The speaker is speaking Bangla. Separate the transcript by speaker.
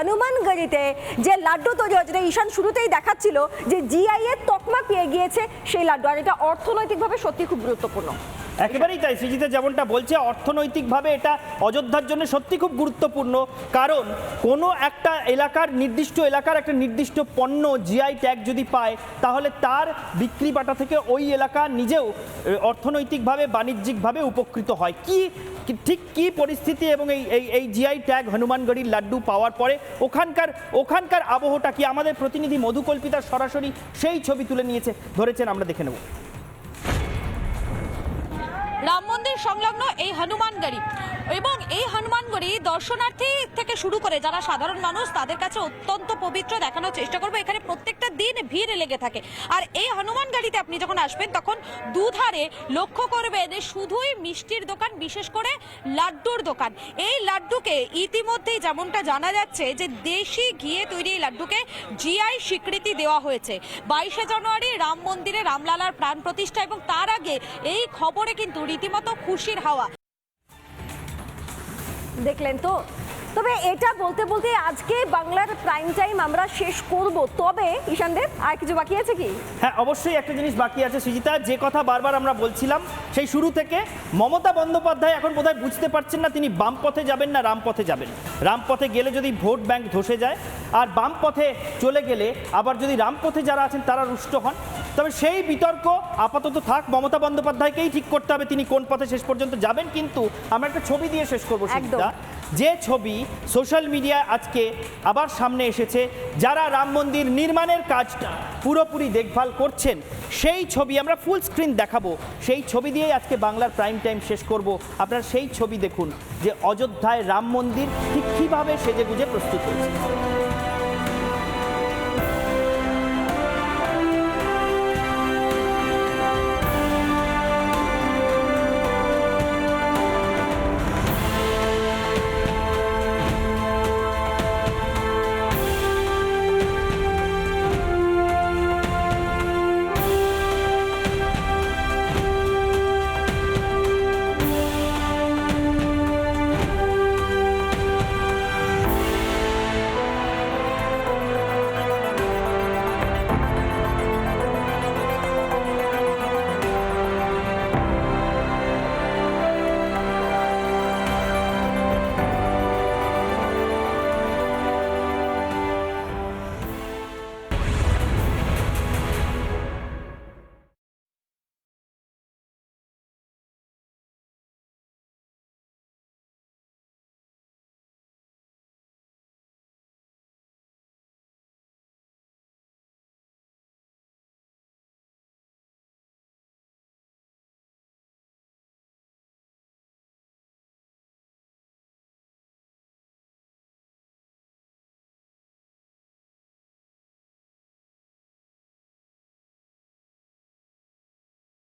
Speaker 1: হনুমানগড়িতে যে লাড্ডু তৈরি হচ্ছে ঈশান শুরুতেই দেখাচ্ছিল যে জিআই এর তকমা পেয়ে গিয়েছে সেই লাড্ডু। আর এটা অর্থনৈতিকভাবে সত্যি খুব গুরুত্বপূর্ণ।
Speaker 2: একেবারেই তাই, সৃজিতে যেমনটা বলছে, অর্থনৈতিকভাবে এটা অযোধ্যার জন্য সত্যি খুব গুরুত্বপূর্ণ। কারণ কোনো একটা এলাকার নির্দিষ্ট এলাকার একটা নির্দিষ্ট পণ্য জিআই ট্যাগ যদি পায়, তাহলে তার বিক্রি বাটা থেকে ওই এলাকা নিজেও অর্থনৈতিকভাবে, বাণিজ্যিকভাবে উপকৃত হয়। কি ঠিক কি পরিস্থিতি এবং এই এই এই জিআই ট্যাগ হনুমানগড়ির লাড্ডু পাওয়ার পরে ওখানকার ওখানকার আবহটা কি আমাদের প্রতিনিধি মধুকল্পিতা সরাসরি সেই ছবি তুলে নিয়েছে, ধরেছেন আমরা দেখে নেব।
Speaker 3: রাম মন্দির সংলগ্ন এই হনুমানগড়ি। এবং এই হনুমানগড়ি দর্শনার্থী থেকে শুরু করে যারা সাধারণ মানুষ, তাদের কাছে অত্যন্ত পবিত্র দেখানোর চেষ্টা করব। এখানে প্রত্যেকটা দিন ভিড় লেগে থাকে। আর এই হনুমান গাড়িতে আপনি যখন আসবেন, তখন দুধারে লক্ষ্য করবেন শুধুই মিষ্টির দোকান, বিশেষ করে লাড্ডুর দোকান। এই লাড্ডুকে ইতিমধ্যেই যেমনটা জানা যাচ্ছে যে দেশি ঘিয়ে তৈরি এই লাড্ডুকে জিআই স্বীকৃতি দেওয়া হয়েছে। বাইশে জানুয়ারি রাম মন্দিরে রামলালার প্রাণ প্রতিষ্ঠা এবং তার আগে এই খবরে কিন্তু রীতিমতো খুশির হাওয়া।
Speaker 1: দেখলেন তো? তবে এটা বলতে বলতে আজকে বাংলার প্রাইম টাইম আমরা শেষ করব। তবে ঈশান দেব, আর কিছু বাকি আছে কি?
Speaker 2: হ্যাঁ অবশ্যই একটা জিনিস বাকি আছে সুজিতা। যে কথা বারবার আমরা বলছিলাম, সেই শুরু থেকে মমতা বন্দ্যোপাধ্যায় এখন বোধহয় বুঝতে পারছেন না তিনি বাম পথে যাবেন না রাম পথে যাবেন। রাম পথে গেলে যদি ভোট ব্যাংক ধসে যায় আর বাম পথে চলে গেলে আবার যদি রামপথে যারা আছেন তারা রুষ্ট হন। তবে সেই বিতর্ক আপাতত থাক মমতা বন্দ্যোপাধ্যায়কেই ঠিক করতে হবে তিনি কোন পথে শেষ পর্যন্ত যাবেন। কিন্তু আমরা একটা ছবি দিয়ে শেষ করব। সৃজিতা যে ছবি সোশ্যাল মিডিয়ায় আজকে আবার সামনে এসেছে যারা রাম মন্দির নির্মাণের কাজটা পুরোপুরি দেখভাল করছেন সেই ছবি আমরা ফুল স্ক্রিন দেখাবো। সেই ছবি দিয়েই আজকে বাংলার প্রাইম টাইম শেষ করব। আপনারা সেই ছবি দেখুন যে অযোধ্যায় রাম মন্দির ঠিক কীভাবে সেজে গুজে প্রস্তুত হয়েছে।